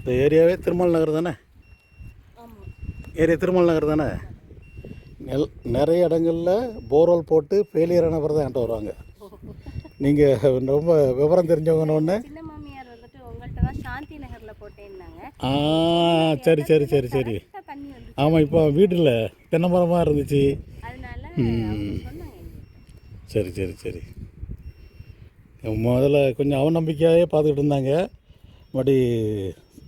இந்த ஏரியாவே திருமல் நகர் தானே? ஏரியா திருமல் நகர் தானே? நெல் நிறைய இடங்களில் போர்வெல் போட்டு ஃபெயிலியர் ஆன பிறகு தான் என்கிட்ட வருவாங்க. நீங்கள் ரொம்ப விவரம் தெரிஞ்சவங்கன்னு சின்ன மாமியார் வந்துட்டு உங்கள்கிட்ட தான் சாந்தி நகரில் போட்டேன்னாங்க. ஆ சரி சரி சரி சரி. ஆமாம் இப்போ வீட்டில் தென்னை மரமாக இருந்துச்சு சரி சரி சரி. முதல்ல கொஞ்சம் அவநம்பிக்கையாகவே பார்த்துக்கிட்டு இருந்தாங்க. பட்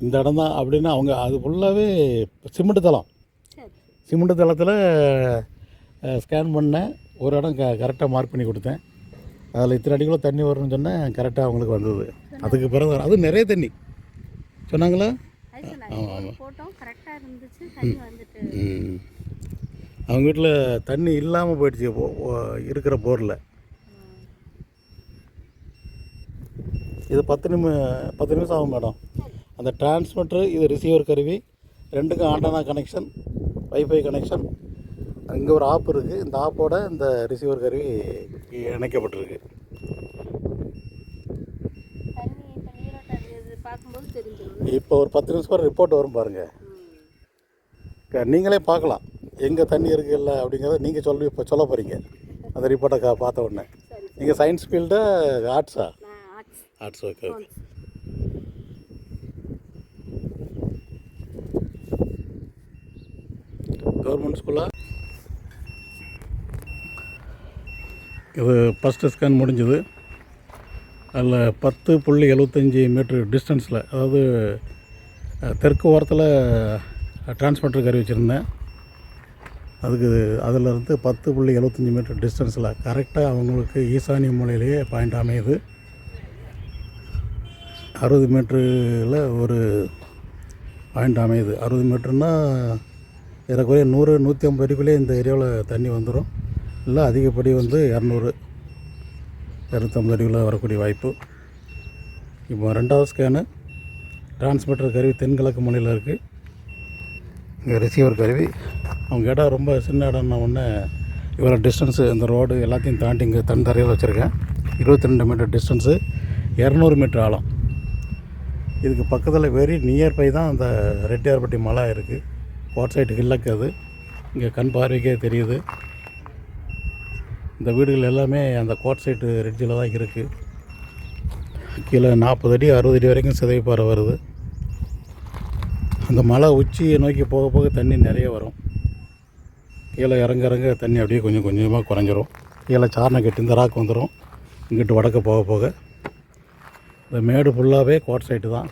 இந்த இடம் தான் அப்படின்னு அவங்க அது ஃபுல்லாகவே சிமெண்ட் தளம். சிமெண்ட் தளத்தில் ஸ்கேன் பண்ணேன். ஒரு இடம் க கரெக்டாக மார்க் பண்ணி கொடுத்தேன். அதில் இத்தனை அடிக்குள்ள தண்ணி வரும்னு சொன்னேன். கரெக்டாக அவங்களுக்கு வந்தது. அதுக்கு பிறகு அது நிறைய தண்ணி. சொன்னாங்களா? அது சொன்னாங்க. போட்டோம். கரெக்டாக இருந்துச்சு. தண்ணி வந்துட்டு ம். அவங்க வீட்டில் தண்ணி இல்லாமல் போயிடுச்சு. இருக்கிற போரில். இது பத்து நிமி பத்து நிமிஷம் ஆகும் மேடம். அந்த டிரான்ஸ்மிட்டர் இது ரிசீவர் கருவி. ரெண்டுக்கும் ஆண்டனா கனெக்ஷன் வைஃபை கனெக்ஷன் இங்கே ஒரு ஆப் இருக்குது இந்த ஆப்போட இந்த ரிசீவர் கருவி இணைக்கப்பட்டிருக்கு. இப்போ ஒரு பத்து நிமிஷம் ரிப்போர்ட் வரும் பாருங்கள் க- நீங்களே பார்க்கலாம். எங்கே தண்ணி இருக்குது இல்லை அப்படிங்கிறத நீங்கள் சொல்லி இப்போ சொல்ல போகிறீங்க அந்த ரிப்போர்ட்டை பார்த்த உடனே. நீங்கள் science field arts arts okay okay government ஸ்கூலா? இது ஃபஸ்ட்டு ஸ்கேன் முடிஞ்சது. அதில் பத்து புள்ளி எழுபத்தஞ்சி மீட்ரு டிஸ்டன்ஸில் அதாவது தெற்கு ஓரத்தில் டிரான்ஸ்மிட்டர் கருவி வச்சுருந்தேன். அதுக்கு அதிலிருந்து பத்து புள்ளி எழுபத்தஞ்சி மீட்டர் டிஸ்டன்ஸில் கரெக்டாக அவங்களுக்கு ஈசானிய மூலையிலேயே பாயிண்ட் அமையுது. அறுபது மீட்டரில் ஒரு பாயிண்ட் அமையுது. அறுபது மீட்டர்னால் ஏறக்குறைய நூறு நூற்றி ஐம்பது அடிக்குள்ளே இந்த ஏரியாவில் தண்ணி வந்துடும் இல்லை அதிகப்படி வந்து இரநூறு இரநூத்தம்பது அடிக்குள்ளே வரக்கூடிய வாய்ப்பு. இப்போ ரெண்டாவது ஸ்கேனு டிரான்ஸ்மிட்டர் கருவி தென்கிழக்கு மலையில் இருக்குது இங்கே ரிசீவர் கருவி. அவங்க இடம் ரொம்ப சின்ன இடம்னா ஒன்று இவ்வளோ டிஸ்டன்ஸு இந்த ரோடு எல்லாத்தையும் தாண்டி இங்கே தன் தரையில் வச்சுருக்கேன். இருபத்தி ரெண்டு மீட்டர் டிஸ்டன்ஸு இரநூறு மீட்டர் ஆழம். இதுக்கு பக்கத்தில் வெரி நியர்பை தான் அந்த ரெட்டியார்பட்டி மலை இருக்குது கோட் சைடு ஹில்லக்கு அது. இங்கே கண் பார்வைக்கே தெரியுது. இந்த வீடுகள் எல்லாமே அந்த கோட் சைட்டு ரிட்ஜில் தான் இருக்குது கீழே நாற்பது அடி அறுபது அடி வரைக்கும் சிதைப்பாறை வருது. அந்த மலை உச்சியை நோக்கி போக போக தண்ணி நிறைய வரும். கீழே இறங்க இறங்க தண்ணி அப்படியே கொஞ்சம் கொஞ்சமாக குறைஞ்சிரும். கீழே சாரணை கட்டி இந்த ராக்கு வந்துடும் இங்கிட்டு வடக்க போக போக. இந்த மேடு ஃபுல்லாகவே கோட் சைட்டு தான்.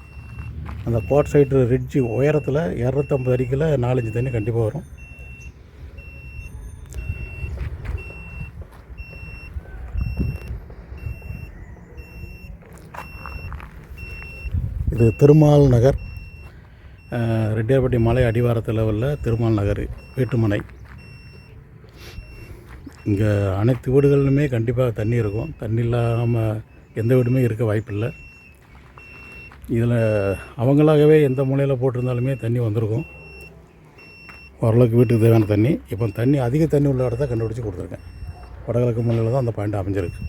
அந்த கோட் சைடு ரிட்ஜு உயரத்தில் இரநூத்தம்பது அடிக்கில் நாலஞ்சு தண்ணி கண்டிப்பாக வரும். இது திருமால் நகர். ரெட்டியார்பட்டி மலை அடிவாரத்தில் உள்ள திருமால் நகர் வீட்டுமனை. இங்கே அனைத்து வீடுகளிலுமே கண்டிப்பாக தண்ணி இருக்கும். தண்ணி இல்லாமல் எந்த வீடுமே இருக்க வாய்ப்பில்லை. இதில் அவங்களாகவே எந்த மூலையில் போட்டிருந்தாலுமே தண்ணி வந்திருக்கும். ஓரளவுக்கு வீட்டுக்கு தேவையான தண்ணி. இப்போ தண்ணி அதிக தண்ணி உள்ள இடத்த கண்டுபிடிச்சி கொடுத்துருக்கேன். வடகிழக்கு மூலையில் தான் அந்த பாயிண்ட் அமைஞ்சிருக்கு.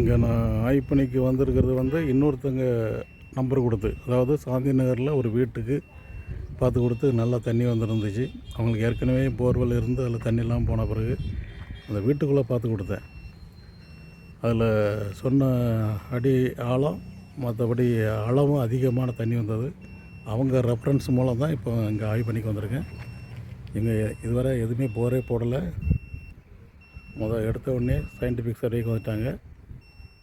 இங்கே நான் ஆய்ப்பணிக்கு வந்திருக்கிறது வந்து இன்னொருத்தங்க நம்பர் கொடுத்து அதாவது சாந்தி நகரில் ஒரு வீட்டுக்கு பார்த்து கொடுத்து நல்லா தண்ணி வந்துருந்துச்சு. அவங்களுக்கு ஏற்கனவே போர்வெல் இருந்து அதில் தண்ணிலாம் போன பிறகு அந்த வீட்டுக்குள்ளே பார்த்து கொடுத்தேன். அதில் சொன்ன அடி ஆழம் மற்றபடி அளவும் அதிகமான தண்ணி வந்தது. அவங்க ரெஃபரன்ஸ் மூலம் தான் இப்போ இங்கே ஆய்வு பண்ணிக்கு வந்திருக்கேன். இங்கே இதுவரை எதுவுமே போரே போடலை. முதல் எடுத்த உடனே சயின்டிஃபிக் சர்வேக்கு வந்துட்டாங்க.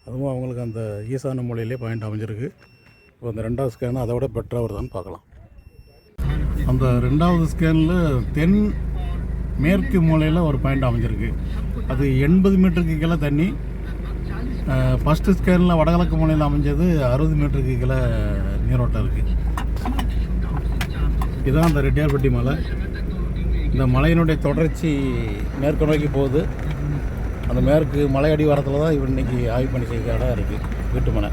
அதுவும் அவங்களுக்கு அந்த ஈசான மூலையிலே பாயிண்ட் அமைஞ்சிருக்கு. இப்போ அந்த ரெண்டாவது ஸ்கேன் அதை விட பெட்டராக வருதான்னு பார்க்கலாம். அந்த ரெண்டாவது ஸ்கேனில் தென் மேற்கு மூலையில் ஒரு பாயிண்ட் அமைஞ்சிருக்கு. அது எண்பது மீட்டருக்கு கீழே தண்ணி ஃபஸ்ட்டு ஸ்கேனில் வடகிழக்கு மூலையில் அமைஞ்சது அறுபது மீட்டருக்கு கீழே நீரோட்டம் இருக்குது இதுதான் அந்த ரெட்டியார்பட்டி மலை. இந்த மலையினுடைய தொடர்ச்சி மேற்கு நோக்கி போகுது. அந்த மேற்கு மலை அடிவாரத்தில் தான் இவர் இன்னைக்கு ஆய்வு பணி செய்கிற இடம் இருக்குது வீட்டு மனை